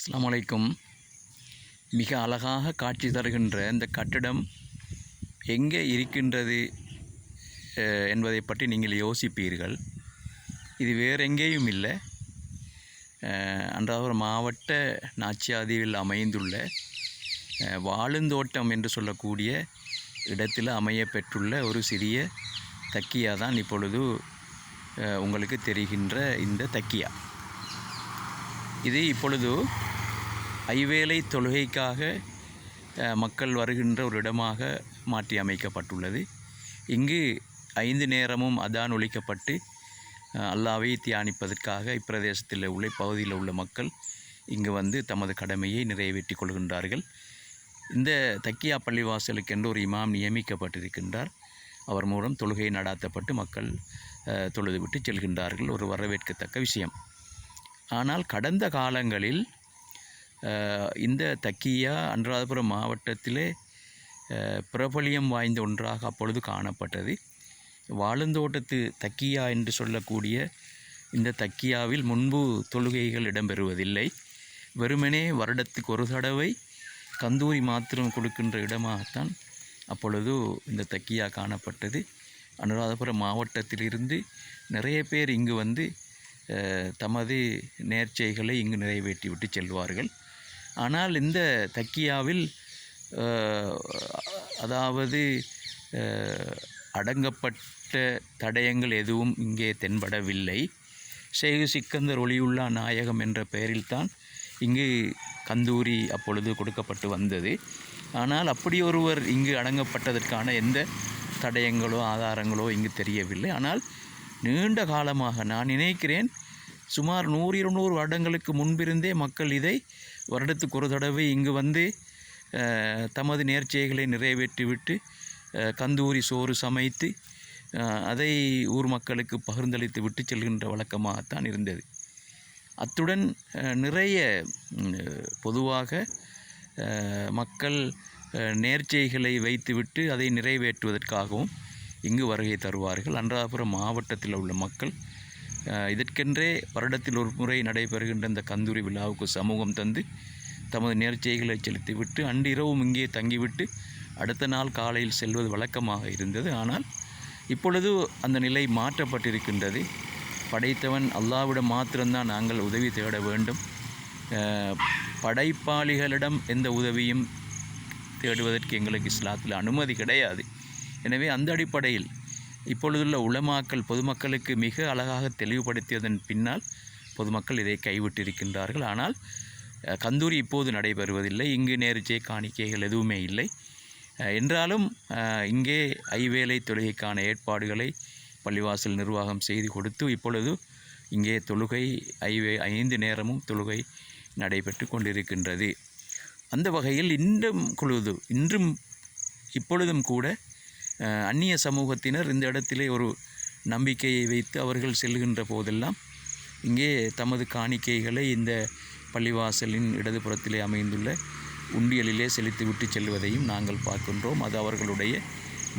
அஸ்ஸலாமு மிக அழகாக காட்சி தருகின்ற இந்த கட்டிடம் எங்கே இருக்கின்றது என்பதை பற்றி நீங்கள் யோசிப்பீர்கள். இது வேறு எங்கேயும் இல்லை. அஹ், அன்றாவரம் மாவட்ட நாச்சியாதீவில் அமைந்துள்ள வாழுந்தோட்டம் என்று சொல்லக்கூடிய இடத்தில் அமைய பெற்றுள்ள ஒரு சிறிய தக்கியா தான் இப்பொழுது உங்களுக்கு தெரிகின்ற இந்த தக்கியா. இது இப்பொழுது ஐவேளை தொழுகைக்காக மக்கள் வருகின்ற ஒரு இடமாக மாற்றி அமைக்கப்பட்டுள்ளது. இங்கு ஐந்து நேரமும் அதான் ஒழிக்கப்பட்டு அல்லாவை தியானிப்பதற்காக இப்பிரதேசத்தில் உள்ள பகுதியில் உள்ள மக்கள் இங்கு வந்து தமது கடமையை நிறைவேற்றி கொள்கின்றார்கள். இந்த தக்கியா பள்ளிவாசலுக்கென்று ஒரு இமாம் நியமிக்கப்பட்டிருக்கின்றார். அவர் மூலம் தொழுகை நடாத்தப்பட்டு மக்கள் தொழுதுவிட்டு செல்கின்றார்கள். ஒரு வரவேற்கத்தக்க விஷயம். ஆனால் கடந்த காலங்களில் இந்த தக்கியா அனுராதபுரம் மாவட்டத்திலே பிரபலியம் வாய்ந்த ஒன்றாக அப்பொழுது காணப்பட்டது. வாழுந்தோட்டத்து தக்கியா என்று சொல்லக்கூடிய இந்த தக்கியாவில் முன்பு தொழுகைகள் இடம்பெறுவதில்லை. வெறுமனே வருடத்துக்கு ஒரு தடவை கந்தூரி மாத்திரம் கொடுக்கின்ற இடமாகத்தான் அப்பொழுது இந்த தக்கியா காணப்பட்டது. அனுராதபுரம் மாவட்டத்திலிருந்து நிறைய பேர் இங்கு வந்து தமது நேர்ச்சைகளை இங்கு நிறைவேற்றிவிட்டு செல்வார்கள். ஆனால் இந்த தக்கியாவில் அதாவது அடங்கப்பட்ட தடயங்கள் எதுவும் இங்கே தென்படவில்லை. ஷேகு சிக்கந்தர் ஒளியுல்லா நாயகம் என்ற பெயரில்தான் இங்கு கந்தூரி அப்பொழுது கொடுக்கப்பட்டு வந்தது. ஆனால் அப்படி ஒருவர் இங்கு அடங்கப்பட்டதற்கான எந்த தடயங்களோ ஆதாரங்களோ இங்கு தெரியவில்லை. ஆனால் நீண்ட காலமாக நான் நினைக்கிறேன் சுமார் நூறு இருநூறு வருடங்களுக்கு முன்பிருந்தே மக்கள் இதை வருடத்துக்கு ஒரு தடவை இங்கு வந்து தமது நேர்ச்சைகளை நிறைவேற்றிவிட்டு கந்தூரி சோறு சமைத்து அதை ஊர் மக்களுக்கு பகிர்ந்தளித்து விட்டு செல்கின்ற வழக்கமாகத்தான் இருந்தது. அத்துடன் நிறைய பொதுவாக மக்கள் நேர்ச்சைகளை வைத்துவிட்டு அதை நிறைவேற்றுவதற்காகவும் இங்கு வருகை தருவார்கள். அன்றாபுரம் மாவட்டத்தில் உள்ள மக்கள் இதற்கென்றே வருடத்தில் ஒரு முறை நடைபெறுகின்ற இந்த கந்தூரி விழாவுக்கு சமூகம் தந்து தமது நேர்ச்சைகளை செலுத்திவிட்டு அன்றிரவும் இங்கே தங்கிவிட்டு அடுத்த நாள் காலையில் செல்வது வழக்கமாக இருந்தது. ஆனால் இப்பொழுது அந்த நிலை மாற்றப்பட்டிருக்கின்றது. படைத்தவன் அல்லாவிடம் மாத்திரம்தான் நாங்கள் உதவி தேட வேண்டும். படைப்பாளிகளிடம் எந்த உதவியும் தேடுவதற்கு எங்களுக்கு இஸ்லாத்தில் அனுமதி கிடையாது. எனவே அந்த அடிப்படையில் இப்பொழுதுள்ள உளமாக்கல் பொதுமக்களுக்கு மிக அழகாக தெளிவுபடுத்தியதன் பின்னால் பொதுமக்கள் இதை கைவிட்டிருக்கின்றார்கள். ஆனால் கந்தூரி இப்போது நடைபெறுவதில்லை. இங்கு நேர்ச்சை காணிக்கைகள் எதுவுமே இல்லை. என்றாலும் இங்கே ஐவேளை தொழுகைக்கான ஏற்பாடுகளை பள்ளிவாசல் நிர்வாகம் செய்து கொடுத்து இப்பொழுது இங்கே தொழுகை ஐவே ஐந்து நேரமும் தொழுகை நடைபெற்று கொண்டிருக்கின்றது. அந்த வகையில் இன்றும் குழுது இன்றும் இப்பொழுதும் கூட அந்நிய சமூகத்தினர் இந்த இடத்திலே ஒரு நம்பிக்கையை வைத்து அவர்கள் செல்கின்ற போதெல்லாம் இங்கே தமது காணிக்கைகளை இந்த பள்ளிவாசலின் இடதுபுறத்திலே அமைந்துள்ள உண்டியலிலே செலுத்திவிட்டு செல்வதையும் நாங்கள் பார்க்கின்றோம். அது அவர்களுடைய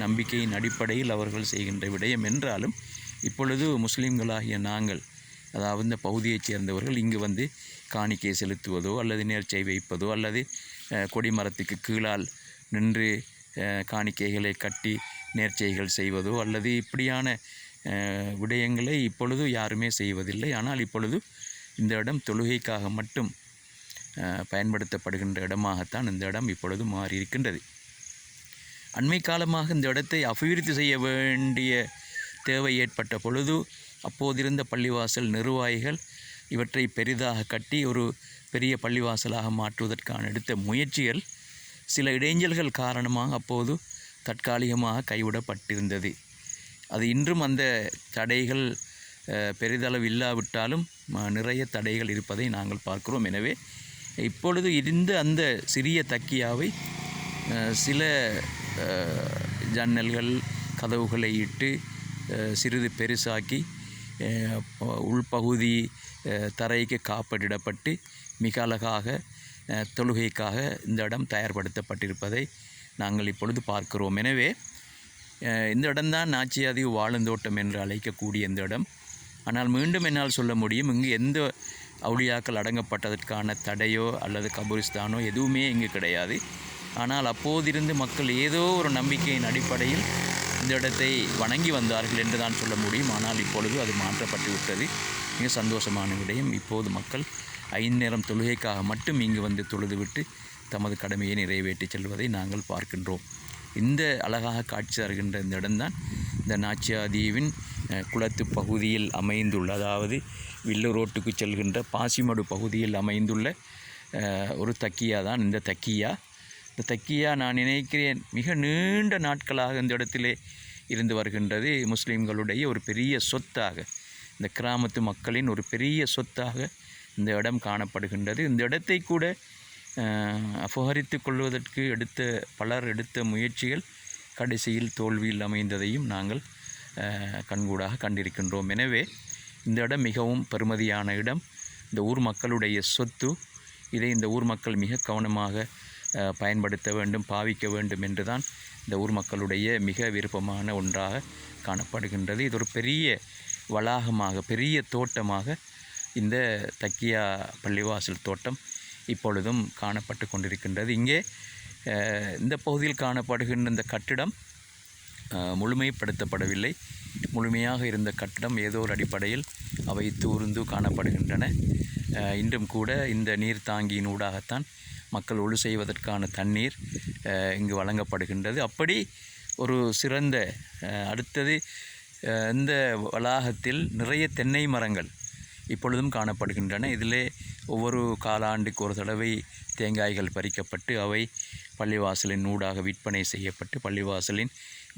நம்பிக்கையின் அடிப்படையில் அவர்கள் செய்கின்ற விடயம். என்றாலும் இப்பொழுது முஸ்லீம்களாகிய நாங்கள் அதாவது இந்த பகுதியைச் சேர்ந்தவர்கள் இங்கு வந்து காணிக்கை செலுத்துவதோ அல்லது நேர்ச்சை வைப்பதோ அல்லது கொடிமரத்துக்கு கீழால் நின்று காணிக்கைகளை கட்டி நேர்ச்சைகள் செய்வதோ அல்லது இப்படியான விடயங்களை இப்பொழுது யாருமே செய்வதில்லை. ஆனால் இப்பொழுது இந்த இடம் தொழுகைக்காக மட்டும் பயன்படுத்தப்படுகின்ற இடமாகத்தான் இந்த இடம் இப்பொழுது மாறி இருக்கின்றது அண்மை காலமாக இந்த இடத்தை அபிவிருத்தி செய்ய வேண்டிய தேவை ஏற்பட்ட பொழுது அப்போதிருந்த பள்ளிவாசல் நிர்வாகிகள் இவற்றை பெரிதாக கட்டி ஒரு பெரிய பள்ளிவாசலாக மாற்றுவதற்கான எடுத்த முயற்சிகள் சில இடைஞ்சல்கள் காரணமாக அப்போது தற்காலிகமாக கைவிடப்பட்டிருந்தது. அது இன்றும் அந்த தடைகள் பெரிதளவு இல்லாவிட்டாலும் நிறைய தடைகள் இருப்பதை நாங்கள் பார்க்கிறோம். எனவே இப்பொழுது இருந்த அந்த சிறிய தக்கியாவை சில ஜன்னல்கள் கதவுகளை இட்டு சிறிது பெருசாக்கி உள்பகுதி தரைக்கு காப்படிடப்பட்டு மிக அழகாக தொழுகைக்காக இந்த இடம் தயார்படுத்தப்பட்டிருப்பதை நாங்கள் இப்பொழுது பார்க்கிறோம். எனவே இந்த இடம்தான் நாச்சியாதி வாழுந்தோட்டம் என்று அழைக்கக்கூடிய இந்த இடம். ஆனால் மீண்டும் என்னால் சொல்ல முடியும் இங்கு எந்த அவுளியாக்கள் அடங்கப்பட்டதற்கான தடையோ அல்லது கபரிஸ்தானோ எதுவுமே இங்கு கிடையாது. ஆனால் அப்போதிருந்து மக்கள் ஏதோ ஒரு நம்பிக்கையின் அடிப்படையில் இந்த இடத்தை வணங்கி வந்தார்கள் என்று தான் சொல்ல முடியும். ஆனால் இப்பொழுது அது மாற்றப்பட்டு விட்டது மிக சந்தோஷமான விடயம். இப்போது மக்கள் ஐந்து நேரம் தொழுகைக்காக மட்டும் இங்கு வந்து தொழுதுவிட்டு தமது கடமையை நிறைவேற்றி செல்வதை நாங்கள் பார்க்கின்றோம். இந்த அழகாக காட்சி தருகின்ற இந்த இடம்தான் இந்த நாச்சியாதீவின் அஹ், குளத்து பகுதியில் அமைந்துள்ள அதாவது வில்லு ரோட்டுக்கு செல்கின்ற பாசிமடு பகுதியில் அமைந்துள்ள ஒரு தக்கியா தான் இந்த தக்கியா. இந்த தக்கியா நான் நினைக்கிறேன் மிக நீண்ட நாட்களாக இந்த இடத்திலே இருந்து வருகின்றது. முஸ்லீம்களுடைய ஒரு பெரிய சொத்தாக இந்த கிராமத்து மக்களின் ஒரு பெரிய சொத்தாக இந்த இடம் காணப்படுகின்றது. இந்த இடத்தை கூட அபகரித்து கொள்வதற்கு எடுத்த பலர் எடுத்த முயற்சிகள் கடைசியில் தோல்வியில் அமைந்ததையும் நாங்கள் கண்கூடாக கண்டிருக்கின்றோம். எனவே இந்த இடம் மிகவும் பெருமதியான இடம். இந்த ஊர் மக்களுடைய சொத்து இதை இந்த ஊர் மக்கள் மிக கவனமாக பயன்படுத்த வேண்டும் பாவிக்க வேண்டும் என்றுதான் இந்த ஊர் மக்களுடைய மிக விருப்பமான ஒன்றாக காணப்படுகின்றது. இது ஒரு பெரிய வளாகமாக பெரிய தோட்டமாக இந்த தக்கியா பள்ளிவாசல் தோட்டம் இப்பொழுதும் காணப்பட்டு கொண்டிருக்கின்றது. இங்கே இந்த பகுதியில் காணப்படுகின்ற இந்த கட்டிடம் முழுமைப்படுத்தப்படவில்லை. முழுமையாக இருந்த கட்டிடம் ஏதோ ஒரு அடிப்படையில் அவை தூர்ந்து காணப்படுகின்றன. இன்றும் கூட இந்த நீர் தாங்கியின் ஊடாகத்தான் மக்கள் ஒழு செய்வதற்கான தண்ணீர் இங்கு வழங்கப்படுகின்றது. அப்படி ஒரு சிறந்த அடுத்தது இந்த வளாகத்தில் நிறைய தென்னை மரங்கள் இப்பொழுதும் காணப்படுகின்றன. இதிலே ஒவ்வொரு காலாண்டுக்கு ஒரு தடவை தேங்காய்கள் பறிக்கப்பட்டு அவை பள்ளிவாசலின் ஊடாக விற்பனை செய்யப்பட்டு பள்ளிவாசலின்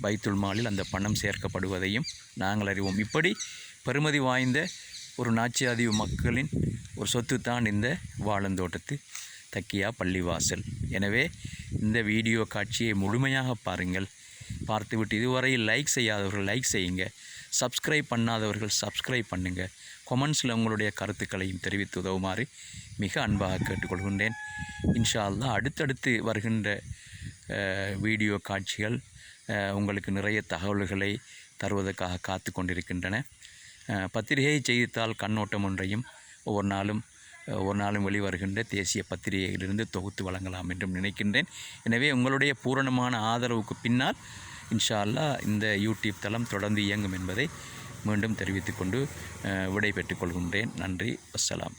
பைத்துல் மாலில் அந்த பணம் சேர்க்கப்படுவதையும் நாங்கள் அறிவோம். இப்படி பெருமதி வாய்ந்த ஒரு நாச்சியாதீவு மக்களின் ஒரு சொத்து தான் இந்த வாழந்தோட்டத்து தக்கியா பள்ளிவாசல். எனவே இந்த வீடியோ காட்சியை முழுமையாக பாருங்கள். பார்த்துவிட்டு இதுவரை லைக் செய்யாதவர்கள் லைக் செய்யுங்க. சப்ஸ்கிரைப் பண்ணாதவர்கள் சப்ஸ்கிரைப் பண்ணுங்கள் கொமெண்ட்ஸில் உங்களுடைய கருத்துக்களையும் தெரிவித்து உதவுமாறு மிக அன்பாக கேட்டுக்கொள்கின்றேன். இன்ஷா அல்லாஹ் அடுத்தடுத்து வருகின்ற வீடியோ காட்சிகள் உங்களுக்கு நிறைய தகவல்களை தருவதற்காக காத்து கொண்டிருக்கின்றன. பத்திரிகை செய்தித்தாள் கண்ணோட்டம் ஒன்றையும் ஒவ்வொரு நாளும் ஒரு நாளும் வெளிவருகின்ற தேசிய பத்திரிகையிலிருந்து தொகுத்து வழங்கலாம் என்றும் நினைக்கின்றேன். எனவே உங்களுடைய பூரணமான ஆதரவுக்கு பின்னால் இன்ஷா அல்லாஹ் இந்த யூடியூப் தளம் தொடர்ந்து இயங்கும் என்பதை மீண்டும் தெரிவித்துக்கொண்டு விடை பெற்றுக்கொள்கின்றேன் நன்றி. வஸ்ஸலாம்.